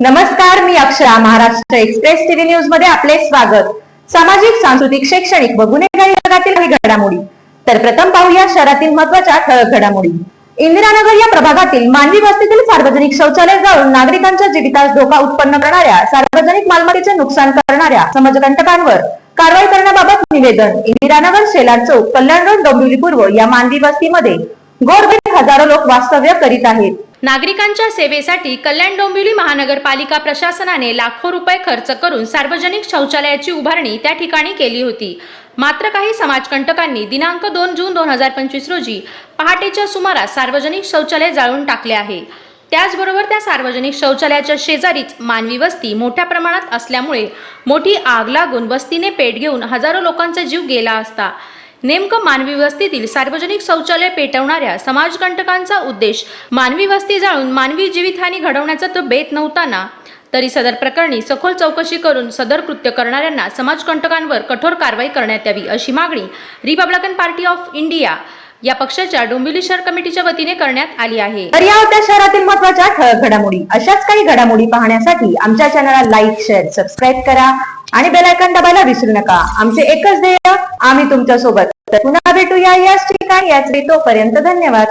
नमस्कार मी Akshara Maharashtra express TV न्यूजमध्ये आपले स्वागत. सामाजिक सांस्कृतिक शैक्षणिक व गुन्हेगारी जगातील काही घडामोडी. तर प्रथम पाहूया शहरातील महत्त्वाच्या ठळक घडामोडी. इंदिरानगर या प्रभागातील मानवी वस्तीतील सार्वजनिक शौचालय जाळून नागरिकांच्या जीवितास धोका उत्पन्न करणाऱ्या सार्वजनिक मालमत्तेचे नुकसान करणाऱ्या समाजकंटकांवर कारवाई करण्याबाबत निवेदन इंदिरानगर शेलार चौक कल्याण रोड डोंबिवली पूर्व या मानवी वस्तीमध्ये. गोरगरीब हजारो लोक वास्तव्य करीत आहेत. नागरिकांच्या सेवेसाठी कल्याण डोंबिवली महानगरपालिका प्रशासनाने लाखो रुपये खर्च करून सार्वजनिक शौचालयाची उभारणी त्या ठिकाणी केली होती. मात्र काही समाजकंटकांनी दिनांक दोन जून दोन हजार पंचवीस रोजी पहाटेच्या सुमारास सार्वजनिक शौचालय जाळून टाकले आहे. त्याचबरोबर त्या सार्वजनिक शौचालयाच्या शेजारीच मानवी वस्ती मोठ्या प्रमाणात असल्यामुळे मोठी आग लागून वस्तीने पेट घेऊन हजारो लोकांचा जीव गेला असता. नेमकं मानवी वस्तीतील सार्वजनिक शौचालय पेटवणाऱ्या समाजकंटकांचा उद्देश मानवी वस्ती जाळून मानवी जीवितहानी घडवण्याचा तो बेत नव्हताना तरी सदर प्रकरणी सखोल चौकशी करून सदर कृत्य करणाऱ्यांना समाजकंटकांवर कठोर कारवाई करण्यात यावी अशी मागणी रिपब्लिकन पार्टी ऑफ इंडिया या पक्षाच्या डोंबिवली शहर कमिटीच्या वतीने करण्यात आली आहे. तर या होत्या शहरातील महत्त्वाच्या ठळक घडामोडी अशाच काही घडामोडी पाहण्यासाठी आमच्या चॅनलला लाईक शेअर सबस्क्राईब करा आणि बेल आयकॉन दाबायला विसरू नका. आमचे एकच ध्येय आम्ही तुमच्यासोबत तर पुन्हा भेटूया याच ठिकाणी. याच वेळी तोपर्यंत धन्यवाद.